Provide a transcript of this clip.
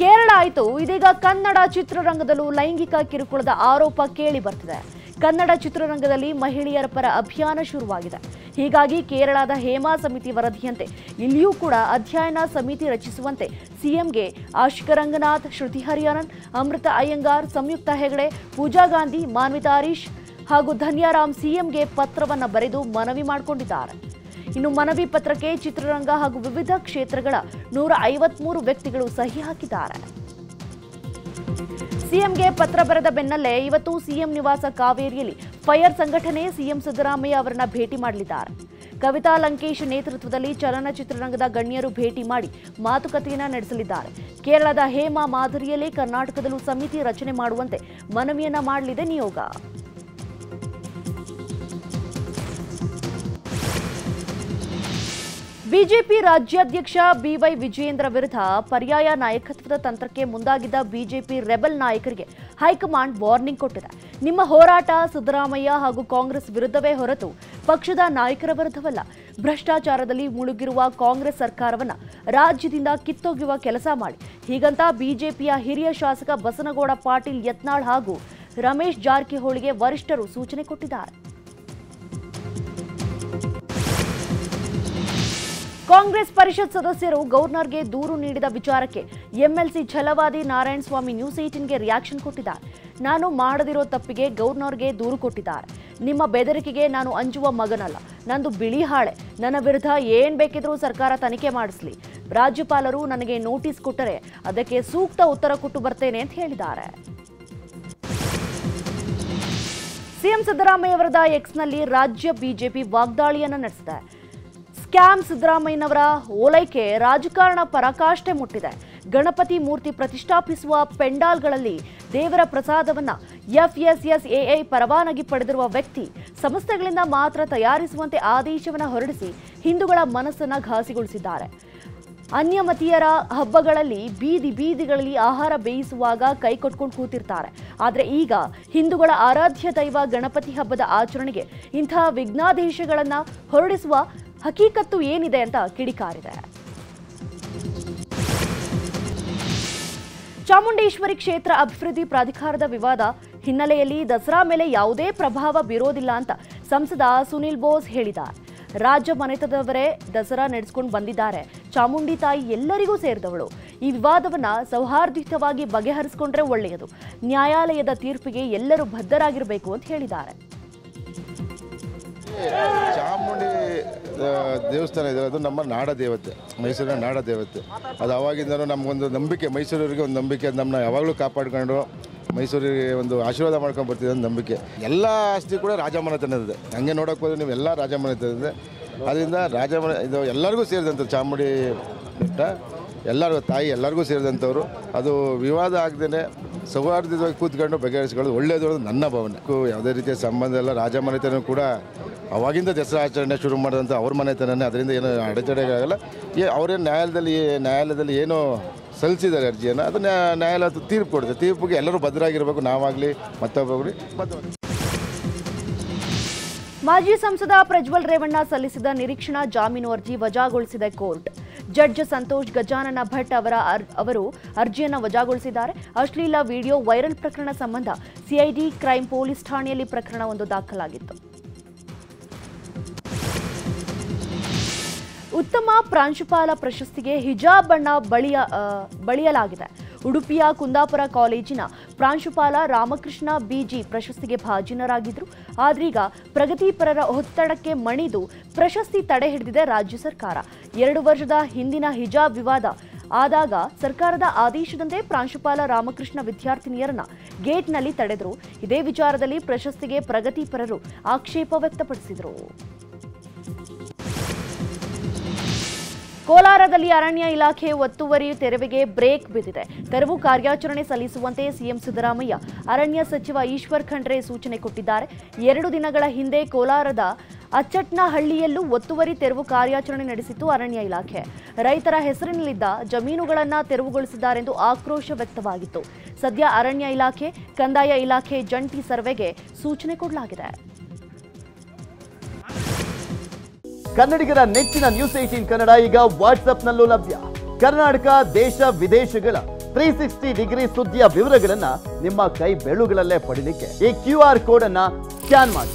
ಕೇರಳ ಆಯಿತು. ಇದೀಗ ಕನ್ನಡ ಚಿತ್ರರಂಗದಲ್ಲೂ ಲೈಂಗಿಕ ಕಿರುಕುಳದ ಆರೋಪ ಕೇಳಿ ಬರ್ತಿದೆ. ಕನ್ನಡ ಚಿತ್ರರಂಗದಲ್ಲಿ ಮಹಿಳೆಯರ ಪರ ಅಭಿಯಾನ ಶುರುವಾಗಿದೆ. ಹೀಗಾಗಿ ಕೇರಳದ ಹೇಮಾ ಸಮಿತಿ ವರದಿಯಂತೆ ಇಲ್ಲಿಯೂ ಕೂಡ ಅಧ್ಯಯನ ಸಮಿತಿ ರಚಿಸುವಂತೆ ಸಿಎಂಗೆ ಆಶಿಕ ರಂಗನಾಥ್, ಶ್ರುತಿ ಹರಿಹರನ್ ಅಮೃತ ಅಯ್ಯಂಗಾರ್, ಸಂಯುಕ್ತ ಹೆಗಡೆ, ಪೂಜಾ ಗಾಂಧಿ, ಮಾನ್ವಿತಾ ಹರೀಶ್ ಹಾಗೂ ಧನ್ಯಾರಾಮ್ ಸಿಎಂಗೆ ಪತ್ರವನ್ನು ಬರೆದು ಮನವಿ ಮಾಡಿಕೊಂಡಿದ್ದಾರೆ. ಇನ್ನು ಮನವಿ ಪತ್ರಕ್ಕೆ ಚಿತ್ರರಂಗ ಹಾಗೂ ವಿವಿಧ ಕ್ಷೇತ್ರಗಳ ನೂರ ಐವತ್ಮೂರು ವ್ಯಕ್ತಿಗಳು ಸಹಿ ಹಾಕಿದ್ದಾರೆ. ಸಿಎಂಗೆ ಪತ್ರ ಬರೆದ ಬೆನ್ನಲ್ಲೇ ಇವತ್ತು ಸಿಎಂ ನಿವಾಸ ಕಾವೇರಿಯಲ್ಲಿ ಫೈರ್ ಸಂಘಟನೆ ಸಿಎಂ ಸಿದ್ದರಾಮಯ್ಯ ಅವರನ್ನ ಭೇಟಿ ಮಾಡಲಿದ್ದಾರೆ. ಕವಿತಾ ಲಂಕೇಶ್ ನೇತೃತ್ವದಲ್ಲಿ ಚಲನಚಿತ್ರರಂಗದ ಗಣ್ಯರು ಭೇಟಿ ಮಾಡಿ ಮಾತುಕತೆಯನ್ನ ನಡೆಸಲಿದ್ದಾರೆ. ಕೇರಳದ ಹೇಮಾ ಮಾದರಿಯಲ್ಲೇ ಕರ್ನಾಟಕದಲ್ಲೂ ಸಮಿತಿ ರಚನೆ ಮಾಡುವಂತೆ ಮನವಿಯನ್ನ ಮಾಡಲಿದೆ ನಿಯೋಗ. ಬಿಜೆಪಿ ರಾಜ್ಯಾಧ್ಯಕ್ಷ ಬಿವೈ ವಿಜಯೇಂದ್ರ ವಿರುದ್ಧ ಪರ್ಯಾಯ ನಾಯಕತ್ವದ ತಂತ್ರಕ್ಕೆ ಮುಂದಾಗಿದ್ದ ಬಿಜೆಪಿ ರೆಬಲ್ ನಾಯಕರಿಗೆ ಹೈಕಮಾಂಡ್ ವಾರ್ನಿಂಗ್ ಕೊಟ್ಟಿದೆ. ನಿಮ್ಮ ಹೋರಾಟ ಸಿದ್ದರಾಮಯ್ಯ ಹಾಗೂ ಕಾಂಗ್ರೆಸ್ ವಿರುದ್ಧವೇ ಹೊರತು ಪಕ್ಷದ ನಾಯಕರ ವಿರುದ್ಧವಲ್ಲ. ಭ್ರಷ್ಟಾಚಾರದಲ್ಲಿ ಮುಳುಗಿರುವ ಕಾಂಗ್ರೆಸ್ ಸರ್ಕಾರವನ್ನು ರಾಜ್ಯದಿಂದ ಕಿತ್ತೊಗೆಯುವ ಕೆಲಸ ಮಾಡಿ. ಹೀಗಂತ ಬಿಜೆಪಿಯ ಹಿರಿಯ ಶಾಸಕ ಬಸನಗೌಡ ಪಾಟೀಲ್ ಯತ್ನಾಳ್ ಹಾಗೂ ರಮೇಶ್ ಜಾರಕಿಹೊಳಿಗೆ ವರಿಷ್ಠರು ಸೂಚನೆ ಕೊಟ್ಟಿದ್ದಾರೆ. ಕಾಂಗ್ರೆಸ್ ಪರಿಷತ್ ಸದಸ್ಯರು ಗವರ್ನರ್ಗೆ ದೂರು ನೀಡಿದ ವಿಚಾರಕ್ಕೆ ಎಂಎಲ್ಸಿ ಛಲವಾದಿ ನಾರಾಯಣ ಸ್ವಾಮಿ ನ್ಯೂಸ್ ಏಟಿನ್ಗೆ ರಿಯಾಕ್ಷನ್ ಕೊಟ್ಟಿದ್ದಾರೆ. ನಾನು ಮಾಡದಿರೋ ತಪ್ಪಿಗೆ ಗವರ್ನರ್ಗೆ ದೂರು ಕೊಟ್ಟಿದ್ದಾರೆ. ನಿಮ್ಮ ಬೆದರಿಕೆಗೆ ನಾನು ಅಂಜುವ ಮಗನಲ್ಲ. ನಂದು ಬಿಳಿ ಹಾಳೆ. ನನ್ನ ವಿರುದ್ಧ ಏನ್ ಬೇಕಿದ್ರೂ ಸರ್ಕಾರ ತನಿಖೆ ಮಾಡಿಸ್ಲಿ. ರಾಜ್ಯಪಾಲರು ನನಗೆ ನೋಟಿಸ್ ಕೊಟ್ಟರೆ ಅದಕ್ಕೆ ಸೂಕ್ತ ಉತ್ತರ ಕೊಟ್ಟು ಬರ್ತೇನೆ ಅಂತ ಹೇಳಿದ್ದಾರೆ. ಸಿಎಂ ಸಿದ್ದರಾಮಯ್ಯ ಅವರದ ಎಕ್ಸ್ನಲ್ಲಿ ರಾಜ್ಯ ಬಿಜೆಪಿ ವಾಗ್ದಾಳಿಯನ್ನ ನಡೆಸಿದೆ. ಸ್ಕ್ಯಾಮ್ ಸಿದ್ದರಾಮಯ್ಯನವರ ಓಲೈಕೆ ರಾಜಕಾರಣ ಪರಾಕಾಷ್ಠೆ ಮುಟ್ಟಿದೆ. ಗಣಪತಿ ಮೂರ್ತಿ ಪ್ರತಿಷ್ಠಾಪಿಸುವ ಪೆಂಡಾಲ್ಗಳಲ್ಲಿ ದೇವರ ಪ್ರಸಾದವನ್ನು ಎಫ್ಎಸ್ಎಸ್ಎಐ ಪರವಾನಗಿ ಪಡೆದಿರುವ ವ್ಯಕ್ತಿ ಸಂಸ್ಥೆಗಳಿಂದ ಮಾತ್ರ ತಯಾರಿಸುವಂತೆ ಆದೇಶವನ್ನು ಹೊರಡಿಸಿ ಹಿಂದೂಗಳ ಮನಸ್ಸನ್ನು ಘಾಸಿಗೊಳಿಸಿದ್ದಾರೆ. ಅನ್ಯಮತೀಯರ ಹಬ್ಬಗಳಲ್ಲಿ ಬೀದಿ ಬೀದಿಗಳಲ್ಲಿ ಆಹಾರ ಬೇಯಿಸುವಾಗ ಕೈ ಕೊಟ್ಕೊಂಡು ಕೂತಿರ್ತಾರೆ. ಆದರೆ ಈಗ ಹಿಂದೂಗಳ ಆರಾಧ್ಯ ದೈವ ಗಣಪತಿ ಹಬ್ಬದ ಆಚರಣೆಗೆ ಇಂತಹ ವಿಘ್ನಾದೇಶಗಳನ್ನು ಹೊರಡಿಸುವ ಹಕೀಕತ್ತು ಏನಿದೆ ಅಂತ ಕಿಡಿಕಾರಿದೆ. ಚಾಮುಂಡೇಶ್ವರಿ ಕ್ಷೇತ್ರ ಅಭಿವೃದ್ಧಿ ಪ್ರಾಧಿಕಾರದ ವಿವಾದ ಹಿನ್ನೆಲೆಯಲ್ಲಿ ದಸರಾ ಮೇಲೆ ಯಾವುದೇ ಪ್ರಭಾವ ಬೀರೋದಿಲ್ಲ ಅಂತ ಸಂಸದ ಸುನಿಲ್ ಬೋಸ್ ಹೇಳಿದ ರಾಜ್ಯ ಮನೆತದವರೇ ದಸರಾ ನಡೆಸ್ಕೊಂಡು ಬಂದಿದ್ದಾರೆ. ಚಾಮುಂಡಿ ತಾಯಿ ಎಲ್ಲರಿಗೂ ಸೇರಿದವಳು. ಈ ವಿವಾದವನ್ನ ಸೌಹಾರ್ದಿತವಾಗಿ ಬಗೆಹರಿಸಿಕೊಂಡ್ರೆ ಒಳ್ಳೆಯದು. ನ್ಯಾಯಾಲಯದ ತೀರ್ಪಿಗೆ ಎಲ್ಲರೂ ಬದ್ಧರಾಗಿರಬೇಕು ಅಂತ ಹೇಳಿದ್ದಾರೆ. ಚಾಮುಂಡಿ ದೇವಸ್ಥಾನ ಇದೆ, ಅದು ನಮ್ಮ ನಾಡ ದೇವತೆ ಮೈಸೂರಿನ ನಾಡ ದೇವತೆ ಅದು ಅವಾಗಿಂದನೂ ನಮಗೊಂದು ನಂಬಿಕೆ ಮೈಸೂರಿಗೆ ಒಂದು ನಂಬಿಕೆ ನಮ್ಮನ್ನ ಯಾವಾಗಲೂ ಕಾಪಾಡ್ಕೊಂಡು ಮೈಸೂರಿಗೆ ಒಂದು ಆಶೀರ್ವಾದ ಮಾಡ್ಕೊಂಡು ಬರ್ತಿದೆ ಅಂತ ನಂಬಿಕೆ. ಎಲ್ಲ ಆಸ್ತಿ ಕೂಡ ರಾಜಮನೆತನದಿದೆ ಹಂಗೆ ನೋಡೋಕೆ ಹೋದ್ರೆ ನೀವು ಎಲ್ಲ ರಾಜಮನೆತನದಿದೆ ಅದರಿಂದ ರಾಜಮನೆ, ಇದು ಎಲ್ಲರಿಗೂ ಸೇರಿದಂಥ ಚಾಮುಂಡಿ ಬೆಟ್ಟ ಎಲ್ಲರಿಗೂ ತಾಯಿ ಎಲ್ಲರಿಗೂ ಸೇರಿದಂಥವ್ರು, ಅದು ವಿವಾದ ಆಗದೇ ಸೌಹಾರ್ದವಾಗಿ ಕೂತ್ಕೊಂಡು ಬಗೆಹರಿಸ್ಕೊಳ್ಳೋದು ಒಳ್ಳೆಯದು ನನ್ನ ಭಾವನೆ. ಯಾವುದೇ ರೀತಿಯ ಸಂಬಂಧ ಇಲ್ಲ, ರಾಜಮನೆತನ ಕೂಡ ಅವಾಗಿಂದ ದಸರಾ ಆಚರಣೆ ಶುರು ಮಾಡಿದಂಥ ಅವ್ರ ಮನೆತನನೇ. ಅದರಿಂದ ಏನು ಅಡೆತಡೆಗಾಗಲ್ಲ ಏ ಅವರೇನು ನ್ಯಾಯಾಲಯದಲ್ಲಿ ನ್ಯಾಯಾಲಯದಲ್ಲಿ ಏನು ಸಲ್ಲಿಸಿದ್ದಾರೆ ಅರ್ಜಿಯನ್ನು, ಅದು ನ್ಯಾ- ನ್ಯಾಯಾಲಯ ತೀರ್ಪು ಕೊಡುತ್ತೆ. ತೀರ್ಪಿಗೆ ಎಲ್ಲರೂ ಭದ್ರಾಗಿರಬೇಕು, ನಾವಾಗಲಿ ಮತ್ತೊಬ್ಬರು ಮಾಜಿ ಸಂಸದ ಪ್ರಜ್ವಲ್ ರೇವಣ್ಣ ಸಲ್ಲಿಸಿದ ನಿರೀಕ್ಷಣಾ ಜಾಮೀನು ಅರ್ಜಿ ವಜಾಗೊಳಿಸಿದ ಕೋರ್ಟ್. ಜಡ್ಜ್ ಸಂತೋಷ್ ಗಜಾನನ ಭಟ್ ಅವರ ಅವರು ಅರ್ಜಿಯನ್ನು ವಜಾಗೊಳಿಸಿದ್ದಾರೆ. ಅಶ್ಲೀಲ ವಿಡಿಯೋ ವೈರಲ್ ಪ್ರಕರಣ ಸಂಬಂಧ ಸಿಐಡಿ ಕ್ರೈಂ ಪೊಲೀಸ್ ಠಾಣೆಯಲ್ಲಿ ಪ್ರಕರಣವೊಂದು ದಾಖಲಾಗಿತ್ತು. ಉತ್ತಮ ಪ್ರಾಂಶುಪಾಲ ಪ್ರಶಸ್ತಿಗೆ ಹಿಜಾಬ್ ಬಣ್ಣ ಬಳಿಯ ಬಳಿಯಲಾಗಿದೆ. ಉಡುಪಿಯ ಕುಂದಾಪುರ ಕಾಲೇಜಿನ ಪ್ರಾಂಶುಪಾಲ ರಾಮಕೃಷ್ಣ ಬಿಜಿ ಪ್ರಶಸ್ತಿಗೆ ಭಾಜನರಾಗಿದ್ದರು ಆದ್ರೀಗ ಪ್ರಗತಿಪರರ ಒತ್ತಡಕ್ಕೆ ಮಣಿದು ಪ್ರಶಸ್ತಿ ತಡೆ ಹಿಡಿದಿದೆ ರಾಜ್ಯ ಸರ್ಕಾರ. ಎರಡು ವರ್ಷದ ಹಿಂದಿನ ಹಿಜಾಬ್ ವಿವಾದ ಆದಾಗ ಸರ್ಕಾರದ ಆದೇಶದಂತೆ ಪ್ರಾಂಶುಪಾಲ ರಾಮಕೃಷ್ಣ ವಿದ್ಯಾರ್ಥಿನಿಯರನ್ನ ಗೇಟ್ನಲ್ಲಿ ತಡೆದರು. ಇದೇ ವಿಚಾರದಲ್ಲಿ ಪ್ರಶಸ್ತಿಗೆ ಪ್ರಗತಿಪರರು ಆಕ್ಷೇಪ ವ್ಯಕ್ತಪಡಿಸಿದರು. ಕೋಲಾರದಲ್ಲಿ ಅರಣ್ಯ ಇಲಾಖೆ ಒತ್ತುವರಿ ತೆರವಿಗೆ ಬ್ರೇಕ್ ಬಿದ್ದಿದೆ. ತೆರವು ಕಾರ್ಯಾಚರಣೆ ಸಲ್ಲಿಸುವಂತೆ ಸಿಎಂ ಸಿದ್ದರಾಮಯ್ಯ ಅರಣ್ಯ ಸಚಿವ ಈಶ್ವರ್ ಖಂಡ್ರೆ ಸೂಚನೆ ಕೊಟ್ಟಿದ್ದಾರೆ. ಎರಡು ದಿನಗಳ ಹಿಂದೆ ಕೋಲಾರದ ಅಚ್ಚಟ್ನಹಳ್ಳಿಯಲ್ಲೂ ಒತ್ತುವರಿ ತೆರವು ಕಾರ್ಯಾಚರಣೆ ನಡೆಸಿತು ಅರಣ್ಯ ಇಲಾಖೆ. ರೈತರ ಹೆಸರಿನಲ್ಲಿದ್ದ ಜಮೀನುಗಳನ್ನ ತೆರವುಗೊಳಿಸಿದ್ದಾರೆಂದು ಆಕ್ರೋಶ ವ್ಯಕ್ತವಾಗಿತ್ತು. ಸದ್ಯ ಅರಣ್ಯ ಇಲಾಖೆ, ಕಂದಾಯ ಇಲಾಖೆ ಜಂಟಿ ಸರ್ವೆಗೆ ಸೂಚನೆ ಕೊಡಲಾಗಿದೆ. ಕನ್ನಡಿಗರ ನೆಚ್ಚಿನ ನ್ಯೂಸ್ ಏಟೀನ್ ಕನ್ನಡ ಈಗ ವಾಟ್ಸ್ಆಪ್ನಲ್ಲೂ ಲಭ್ಯ. ಕರ್ನಾಟಕ, ದೇಶ, ವಿದೇಶಗಳ ತ್ರೀ ಸಿಕ್ಸ್ಟಿ ಡಿಗ್ರಿ ಸುದ್ದಿಯ ವಿವರಗಳನ್ನ ನಿಮ್ಮ ಕೈ ಬೆಳುಗಳಲ್ಲೇ ಪಡೀಲಿಕ್ಕೆ ಈ ಕ್ಯೂ ಆರ್ ಕೋಡ್ ಅನ್ನ ಸ್ಕ್ಯಾನ್ ಮಾಡಿ.